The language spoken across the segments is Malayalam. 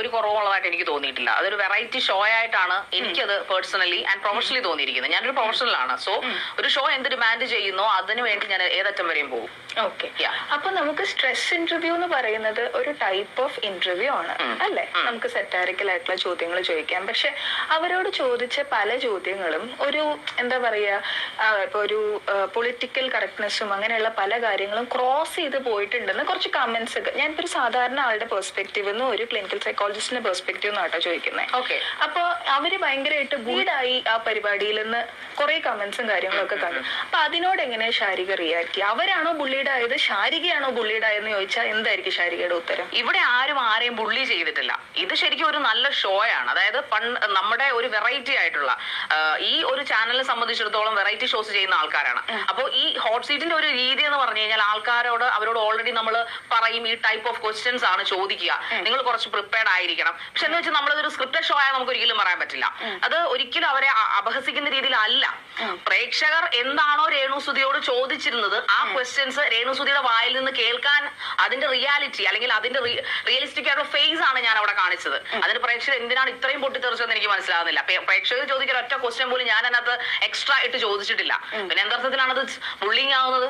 ഒരു കുറവുള്ളതായിട്ട് എനിക്ക് തോന്നിയിട്ടില്ല. അതൊരു വെറൈറ്റി ഷോ ആയിട്ടാണ് എനിക്കത് പേഴ്സണലി ആൻഡ് പ്രൊഫഷണലി തോന്നിയിരിക്കുന്നത്. ഞാനൊരു പ്രൊഫഷണൽ ആണ്. സോ ഒരു ഷോ എന്ത് ഡിമാൻഡ് ചെയ്യുന്നോ അതിന് വേണ്ടി ഞാൻ ഏതറ്റം വരെയും പോകും. ഓക്കെ. അപ്പൊ നമുക്ക് സ്ട്രെസ് ഇന്റർവ്യൂ എന്ന് പറയുന്നത് ഒരു ടൈപ്പ് ഓഫ് ഇന്റർവ്യൂ ആണ് അല്ലെ? നമുക്ക് സെറ്റാരിക്കൽ ആയിട്ടുള്ള ചോദ്യങ്ങൾ ചോദിക്കാം. പക്ഷെ അവരോട് ചോദിച്ച പല ചോദ്യങ്ങളും ഒരു എന്താ പറയാ ഇപ്പൊ ഒരു പൊളിറ്റിക്കൽ കറക്റ്റ്നെസ്സും അങ്ങനെയുള്ള പല കാര്യങ്ങളും ക്രോസ് ചെയ്ത് പോയിട്ടുണ്ടെന്ന് കുറച്ച് കമന്റ്സ് ഒക്കെ. ഞാനിപ്പോ ഒരു സാധാരണ ആളുടെ പെർസ്പെക്റ്റീവ് നിന്ന് ഒരു ക്ലിനിക്കൽ സൈക്കോളജിസ്റ്റിന്റെ പെർസ്പെക്റ്റീവ് എന്നാട്ടോ ചോദിക്കുന്നത് ഓക്കെ. അപ്പൊ അവർ ഭയങ്കരമായിട്ട് ഗുഡായി ആ പരിപാടിയിൽ നിന്ന് കുറെ കമന്റ്സും കാര്യങ്ങളും ഒക്കെ കണ്ടു അപ്പൊ അതിനോട് എങ്ങനെ ശാരിക റിയാക്ട് ചെയ്യുക അവരാണോ ബുള്ളിയുടെ ആയത്? ശാരികയാണോ ബുള്ളിയുടെ ആയെന്ന് ചോദിച്ചാൽ എന്തായിരിക്കും ശാരികയുടെ ഉത്തരം? ഇവിടെ ആരും ആരെയും ബുള്ളി ചെയ്തിട്ടില്ല. ഇത് ശരിക്കും ഒരു നല്ല ഷോ ആണ്. അതായത് പണ്ട് നമ്മുടെ ഒരു വെറൈറ്റി ആയിട്ടുള്ള ഈ ഒരു ചാനലിനെ സംബന്ധിച്ചിടത്തോളം വെറൈറ്റി ഷോസ് ചെയ്യുന്ന ആൾക്കാരാണ്. അപ്പോൾ ഈ ഹോട്ട് സീറ്റിന്റെ ഒരു രീതി എന്ന് പറഞ്ഞു കഴിഞ്ഞാൽ ആൾക്കാരോട് അവരോട് ഓൾറെഡി നമ്മൾ പറയും ഈ ടൈപ്പ് ഓഫ് ക്വസ്റ്റ്യൻസ് ആണ് ചോദിക്കുക. നിങ്ങൾ കുറച്ച് പ്രിപ്പയർഡ് ആയിരിക്കണം. പക്ഷെ എന്ന് വെച്ചാൽ നമ്മളതൊരു സ്ക്രിപ്റ്റഡ് ഷോ ആയ നമുക്ക് ഒരിക്കലും പറയാൻ പറ്റില്ല. അത് ഒരിക്കലും അവരെ അപഹസിക്കുന്ന രീതിയിലല്ല. പ്രേക്ഷകർ എന്താണോ രേണുസുതിയോട് ചോദിച്ചിരുന്നത് ആ ക്വസ്റ്റ്യൻസ് രേണുസുതിയുടെ വായിൽ നിന്ന് കേൾക്കാൻ അതിന്റെ റിയാലിറ്റി അല്ലെങ്കിൽ അതിന്റെ റിയലിസ്റ്റിക് ആയിട്ടുള്ള ഫേസ് ആണ് ഞാൻ അവിടെ കാണിച്ചത് അതിന് പ്രേക്ഷകർ എന്തിനാണ് ഇത്രയും പൊട്ടിത്തെറിച്ചതെന്ന് എനിക്ക് മനസ്സിലാകുന്നില്ല പ്രേക്ഷകർ ചോദിക്കുന്ന ഒറ്റ ക്വസ്റ്റ്യൻ പോലും ഞാൻ അതിനകത്ത് എക്സ്ട്രാ ഇട്ട് ചോദിച്ചിട്ടില്ല. പിന്നെ എന്തർത്ഥത്തിലാണ് അത് ബുള്ളിങ് ആവുന്നത്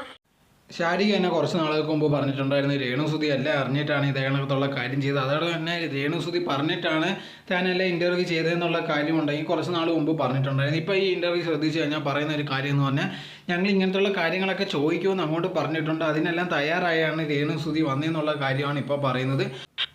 ശാരിക എന്നെ കുറച്ച് നാളുകൾക്ക് മുമ്പ് പറഞ്ഞിട്ടുണ്ടായിരുന്നു രേണുസുതി അല്ല അറിഞ്ഞിട്ടാണ് ഇതേണത്തുള്ള കാര്യം ചെയ്തത്. അതോടെ തന്നെ രേണുസുതി പറഞ്ഞിട്ടാണ് താനെല്ലാം ഇന്റർവ്യൂ ചെയ്തതെന്നുള്ള കാര്യമുണ്ടെങ്കിൽ കുറച്ച് നാൾ മുമ്പ് പറഞ്ഞിട്ടുണ്ടായിരുന്നു. ഇപ്പോൾ ഈ ഇന്റർവ്യൂ ശ്രദ്ധിച്ച് കഴിഞ്ഞാൽ പറയുന്ന ഒരു കാര്യം എന്ന് പറഞ്ഞാൽ ഞങ്ങൾ ഇങ്ങനത്തുള്ള കാര്യങ്ങളൊക്കെ ചോദിക്കുമെന്ന് അങ്ങോട്ട് പറഞ്ഞിട്ടുണ്ട്. അതിനെല്ലാം തയ്യാറായാണ് രേണുസുതി വന്നതെന്നുള്ള കാര്യമാണ് ഇപ്പോൾ പറയുന്നത്.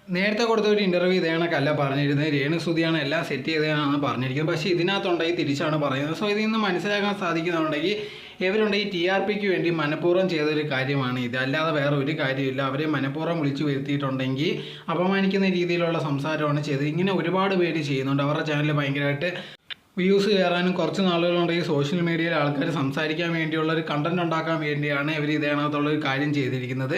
നേരത്തെ കൊടുത്ത ഒരു ഇന്റർവ്യൂ ഇതേണക്കല്ല പറഞ്ഞിരുന്നത്. രേണുസുതിയാണ് എല്ലാം സെറ്റ് ചെയ്തതാണെന്ന് പറഞ്ഞിരിക്കുന്നത്. പക്ഷേ ഇതിനകത്തുണ്ടെങ്കിൽ തിരിച്ചാണ് പറയുന്നത്. സോ ഇതിൽ നിന്ന് മനസ്സിലാക്കാൻ സാധിക്കുന്നുണ്ടെങ്കിൽ ഇവരുണ്ടെങ്കിൽ ടി ആർ പിക്ക് വേണ്ടി മനഃപൂർവം ചെയ്തൊരു കാര്യമാണ്. ഇത് അല്ലാതെ വേറെ ഒരു കാര്യമില്ല അവരെ മനഃപൂർവം വിളിച്ചു വരുത്തിയിട്ടുണ്ടെങ്കിൽ അപമാനിക്കുന്ന രീതിയിലുള്ള സംസാരമാണ് ചെയ്തത്. ഇങ്ങനെ ഒരുപാട് പേര് ചെയ്യുന്നുണ്ട്. അവരുടെ ചാനൽ ഭയങ്കരമായിട്ട് വ്യൂസ് കയറാനും കുറച്ച് നാളുകളുണ്ടെങ്കിൽ സോഷ്യൽ മീഡിയയിൽ ആൾക്കാർ സംസാരിക്കാൻ വേണ്ടിയുള്ള ഒരു കണ്ടന്റ് ഉണ്ടാക്കാൻ വേണ്ടിയാണ് ഇവർ ഇതേണത്തുള്ള ഒരു കാര്യം ചെയ്തിരിക്കുന്നത്.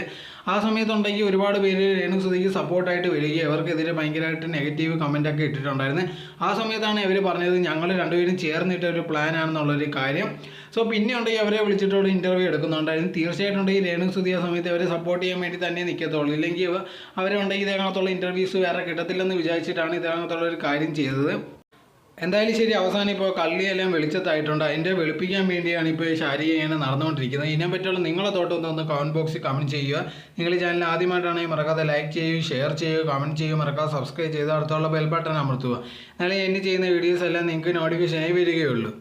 ആ സമയത്തുണ്ടെങ്കിൽ ഒരുപാട് പേര് രേണുസുതിക്ക് സപ്പോർട്ടായിട്ട് വരികയും അവർക്കെതിരെ ഭയങ്കരമായിട്ട് നെഗറ്റീവ് കമന്റ് ഒക്കെ ഇട്ടിട്ടുണ്ടായിരുന്നു. ആ സമയത്താണ് ഇവർ പറഞ്ഞത് ഞങ്ങൾ രണ്ടുപേരും ചേർന്നിട്ട് ഒരു പ്ലാൻ ആണെന്നുള്ളൊരു കാര്യം. സോ പിന്നെ ഉണ്ടെങ്കിൽ അവരെ വിളിച്ചിട്ടുള്ള ഇന്റർവ്യൂ എടുക്കുന്നുണ്ടായിരുന്നു. തീർച്ചയായിട്ടും ഉണ്ടെങ്കിൽ രേണുസുതി ആ സമയത്ത് അവരെ സപ്പോർട്ട് ചെയ്യാൻ വേണ്ടി തന്നെ നിൽക്കത്തുള്ളൂ ഇല്ലെങ്കിൽ അവരുണ്ടെങ്കിൽ ഇതിനകത്തുള്ള ഇന്റർവ്യൂസ് വേറെ കിട്ടത്തില്ലെന്ന് വിചാരിച്ചിട്ടാണ് ഇതിനകത്തുള്ള ഒരു കാര്യം ചെയ്തത്. എന്തായാലും ശരി അവസാനം ഇപ്പോൾ കള്ളിയെല്ലാം വെളിച്ചത്തായിട്ടുണ്ട്. അതിന്റെ വെളുപ്പിക്കാൻ വേണ്ടിയാണ് ഇപ്പോൾ ശാരീരിക ഇങ്ങനെ നടന്നുകൊണ്ടിരിക്കുന്നത്. ഇതിനെ പറ്റിയുള്ള നിങ്ങളെ തോട്ടം ഒന്ന് കമന്റ് ബോക്സിൽ കമന്റ് ചെയ്യുക. നിങ്ങൾ ഈ ചാനൽ ആദ്യമായിട്ടാണെങ്കിൽ മറക്കാതെ ലൈക്ക് ചെയ്യുക ഷെയർ ചെയ്യുക കമന്റ് ചെയ്യുക മറക്കാതെ സബ്സ്ക്രൈബ് ചെയ്ത് അടുത്തുള്ള ബെൽ ബട്ടൺ അമർത്തുക. എന്നാലേ എന്നെ ചെയ്യുന്ന വീഡിയോസ് എല്ലാം നിങ്ങൾക്ക് നോട്ടിഫിക്കേഷനായി വരികയുള്ളൂ.